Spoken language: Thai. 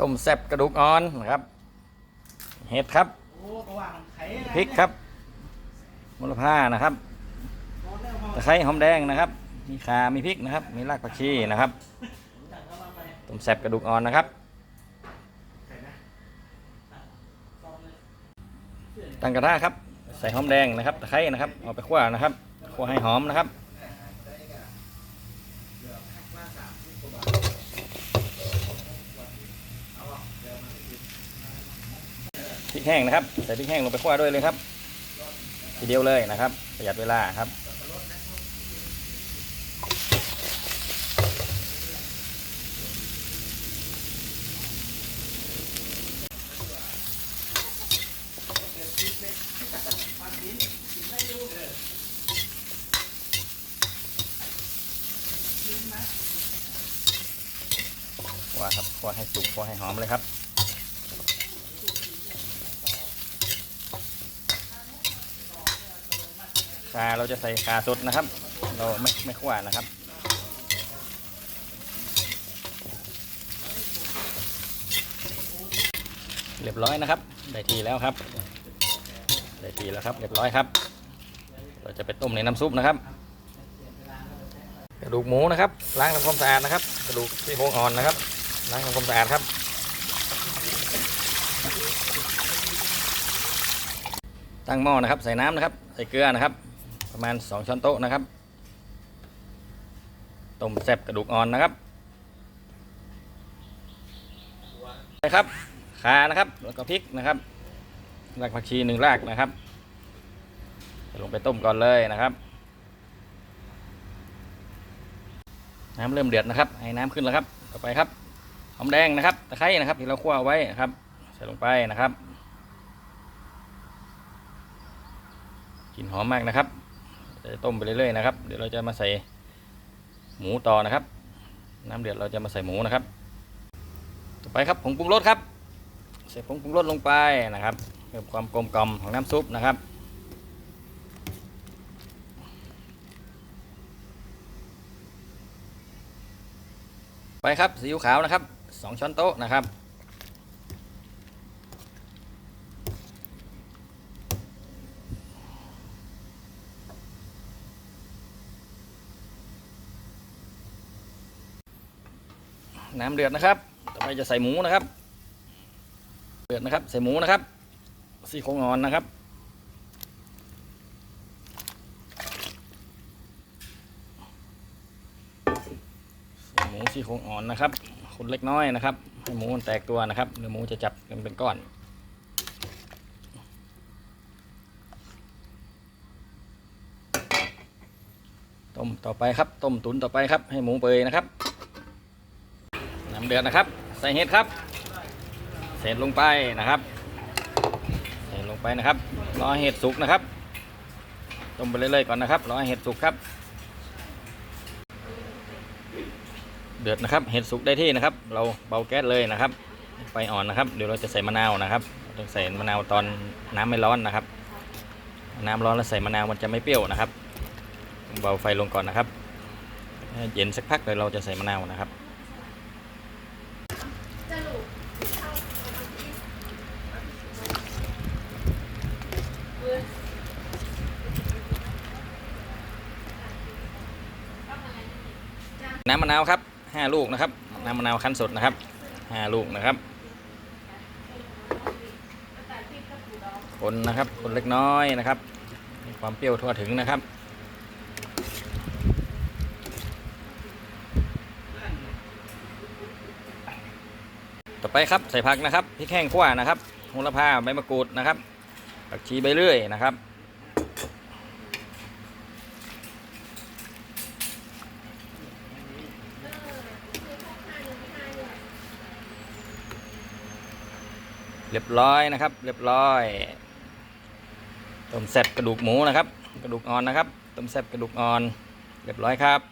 ต้มแซ่บกระดูกอ่อนนะครับ เห็ดครับโอ้ก็ว่ามันไข่พริกครับมลผ้านะครับตะไคร้หอมแดงนะครับ มีข่ามีพริกนะครับ มีรากผักชีนะครับต้มแซ่บกระดูกอ่อนนะครับ ตั้งกระทะครับ ใส่หอมแดงนะครับตะไคร้นะครับเอาไปคั่วนะครับคั่วให้หอมนะครับ พริกแห้งนะครับ ใส่พริกแห้งลงไปคั่วด้วยเลยครับ ทีเดียวเลยนะครับ ประหยัดเวลาครับ คั่วครับคั่วให้สุกคั่วให้หอมเลยครับ คาเราจะใส่คาสดนะครับ เราไม่ไม่คั่วนะครับเรียบร้อยนะครับ ได้ทีแล้วครับ ได้ทีแล้วครับ เรียบร้อยครับ เราจะไปต้มในน้ำซุปนะครับ กระดูกหมูนะครับ ล้างทำความสะอาดนะครับ กระดูกที่โครงอ่อนนะครับ ล้างทำความสะอาดครับ ตั้งหม้อนะครับ ใส่น้ำนะครับ ใส่เกลือนะครับ ประมาณ 2 ช้อนโต๊ะนะครับ ต้มแซ่บกระดูกอ่อนนะครับไปครับขานะครับ แล้วก็พริกนะครับรากผักชีหนึ่งรากนะครับ ลงไปต้มก่อนเลยนะครับ น้ำเริ่มเดือดนะครับ ให้น้ำขึ้นแล้วครับ ต่อไปครับ หอมแดงนะครับ ตะไคร้นะครับ ที่เราคั่วไว้นะครับ ใส่ลงไปนะครับกลิ่นหอมมากนะครับ ต้มไปเรื่อยๆนะครับ เดี๋ยวเราจะมาใส่หมูต่อนะครับ น้ำเดือดเราจะมาใส่หมูนะครับ ต่อไปครับผงปรุงรสครับ ใส่ผงปรุงรสลงไปนะครับเพิ่มความกลมกล่อมของน้ำซุปนะครับไปครับซีอิ๊วขาวนะครับสองช้อนโต๊ะนะครับ น้ำเดือดนะครับ ต่อไปจะใส่หมูนะครับ เดือดนะครับ ใส่หมูนะครับซี่โครงอ่อนนะครับ หมูซี่โครงอ่อนนะครับคนเล็กน้อยนะครับ ให้หมูมันแตกตัวนะครับเดี๋ยวหมูจะจับกันเป็นก้อนต้มต่อไปครับ ต้มตุ๋นต่อไปครับ ให้หมูเปื่อยนะครับ ดือดนะครับ ใส่เห็ดครับเสร็จลงไปนะครับใส่ลงไปนะครับรอเห็ดสุกนะครับต้มไปเรื่อยๆก่อนนะครับรอเห็ดสุกครับ เดือดนะครับ เห็ดสุกได้ที่นะครับ เราเบาแก๊สเลยนะครับไฟอ่อนนะครับ เดี๋ยวเราจะใส่มะนาวนะครับต้องใส่มะนาวตอนน้ำไม่ร้อนนะครับ น้ำร้อนแล้วใส่มะนาวมันจะไม่เปรี้ยวนะครับ เบาไฟลงก่อนนะครับเย็นสักพักเดี๋ยวเราจะใส่มะนาวนะครับ น้ำมะนาวครับห้าลูกนะครับ น้ำมะนาวคั้นสดนะครับห้าลูกนะครับ คนนะครับ คนเล็กน้อยนะครับมีความเปรี้ยวทั่วถึงนะครับต่อไปครับใส่ผักนะครับพริกแห้งขั่วนะครับโหระพาใบมะกรูดนะครับผักชีใบเลื่อยนะครับ เรียบร้อยนะครับ เรียบร้อยต้มแซ่บกระดูกหมูนะครับ กระดูกอ่อนนะครับต้มแซ่บกระดูกอ่อน เรียบร้อยครับ